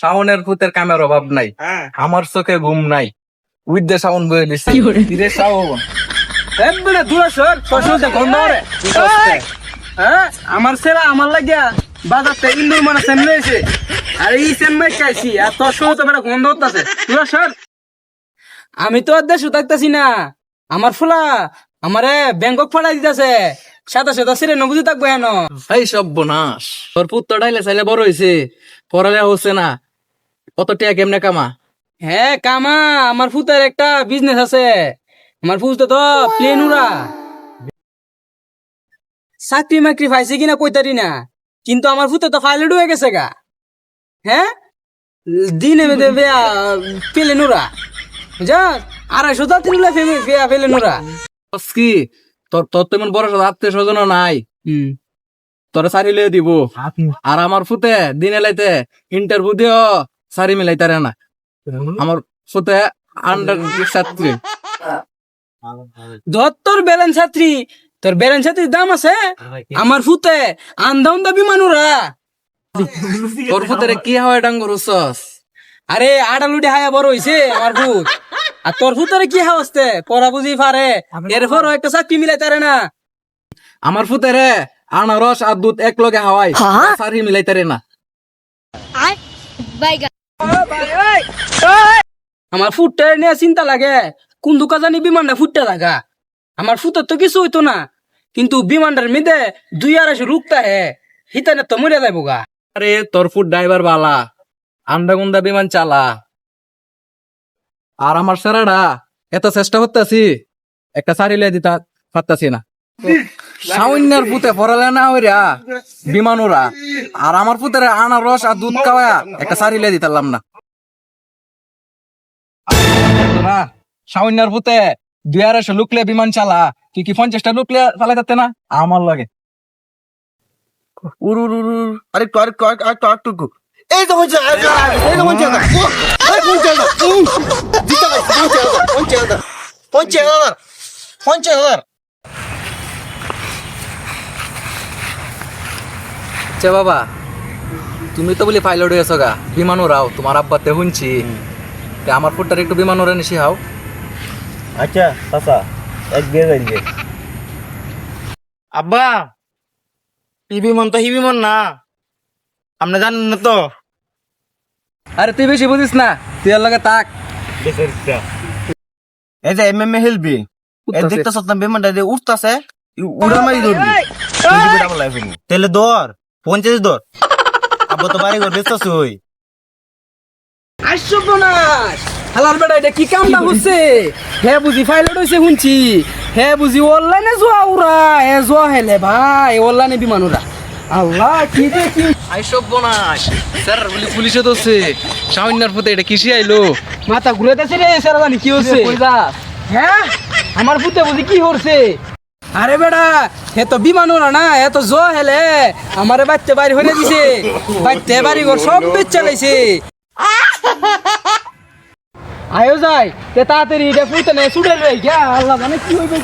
শাওনের ভূতের কামের অভাব নাই। হ্যাঁ। আমার চোখে ঘুম নাই। উইথ দে শাওন বয়ে দিছে কিরে শাওন। একবারে দূরে সর শ্বশুর গন্ধ করে হ্যাঁ আমার ছেলে আমার লাগিয়া বাজার থেকে ইন্দুর মানে সেমনে এসে আর এই সেমনে চাইছি আর তোর সহ তো বেটা গন্ধ হতেছে দূরে সর। আমি তো দেশ থাকতেছি না। আমার ফুলা আমারে ব্যাংকক ফাড়াই দিতেছে। সাদা সাদা সিরে নবুঝি থাকব হেন এই সর্বনাশ তোর পুত্র ডাইলে চাইলে বড় হয়েছে পড়ালেখা হচ্ছে না। কত টাকা কেমনে কামা? হ্যাঁ কামা আমার ফুতের একটা বিজনেস আছে। আমার ফুতে তো প্লেন উড়া। চাকরি মাকরি পাইছে কিনা কইতারি না কিন্তু আমার ফুতে তো পাইলট হয়ে গেছে গা। হ্যাঁ? দিনে বেদে বেয়া প্লেন উড়া বুঝা আড়াইশো যাত্রী উড়া বেয়া প্লেন উড়া কি? তোর তোর তো এমন বড় আত্মীয় স্বজন নাই। হুম। তোরা সারি লিয়ে দিব আর আমার ফুতে দিনে লাইতে ইন্টারভিউ দিও। সারি মিলাইতারে না আমার ফুতে আন্ডার ছাত্রী। ধর তোর ব্যালেন্স ছাত্রী তোর ব্যালেন্স ছাত্রীর দাম আছে? আমার ফুতে আন্দা দাবি উড়া তোর ফুতে কি হয় ডাঙ্গর উসস আরে আডালুডি হায়া বড় হইছে আমার ভূত আর তোর ভূতের কি হাওয়াস্তে পড়া বুঝি পারে। এরপর একটা চাকরি মিলাই তারে না। আমার ফুতে রে আনারস আর দুধ এক লগে হাওয়াই সারি মিলাইতারে না। Bye, আমার ফুটটা নিয়ে চিন্তা লাগে কোন দুকা জানি বিমানটা ফুটতে লাগা। আমার ফুটের তো কিছু হইতো না কিন্তু বিমানটার মেদে দুই আড়াইশো রুকতা হে হিতানে তো মরে যাইব গা। আরে তোর ফুট ড্রাইভার বালা আন্ডা গুন্ডা বিমান চালা। আর আমার সেরাডা এত চেষ্টা করতেছি একটা সারি লিয়ে দিতা পারতাছি না। সাউন্যার পুতে পড়ালে না হইরা বিমান ওরা। আর আমার পুতের আনারস আর দুধ খাওয়া একটা সারি লিয়ে দিতাম না। সাউন্যার পুতে দুই আড়াইশো লুকলে বিমান চালা তুই কি পঞ্চাশটা লুকলে চালাই যাতে না? আমার লাগে। উর উর উর আরেকটু এই তো হচ্ছে এই তো হচ্ছে এই আচ্ছা বাবা তুমি তো বলি পাইলট হয়েছো গা বিমান ওরাও তোমার আব্বাতে শুনছি। তে আমার ফুটটার একটু বিমান ওরা নিশি হাও। আচ্ছা চাচা এক দিয়ে যাইলে আব্বা ই বিমান তো হি বিমান না। আপনি জানেন না তো? আরে তুই বেশি বুঝিস না তুই ওর লগে তাক এই যে এম এম এ হেলবি এই দেখতে সত্তাম বিমানটা দিয়ে উঠতাছে? উড়া মারি ধরবি। তাহলে দর পঞ্চাশ দর আব্বা তো বাড়ি ঘর বেচতেছে ওই। হালার বেটা এটা কি কামটা হচ্ছে? হে বুঝি পাইলট হইছে শুনছি। হে বুঝি অনলাইনে যোৱা উড়া হে যোৱা হেলে ভাই অনলাইনে বিমান উড়া। আল্লাহ কি আইসব বনাস স্যার বলি পুলিশে এটা কিসি আইলো? মাথা রে সারা জানি কি হচ্ছে যা? হ্যাঁ আমার পুতে বুঝি কি করছে আরে বেটা হে তো বিমান ওরা না হে তো জো হেলে। আমারে বাচ্চা বাড়ি হয়ে দিছে। বাচ্চা বাড়ি ঘর সব বেচ চালাইছে আয়ো যাই তে তাড়াতাড়ি এটা পুতে নেই ছুটে লই গিয়া আল্লাহ জানে কি হইবে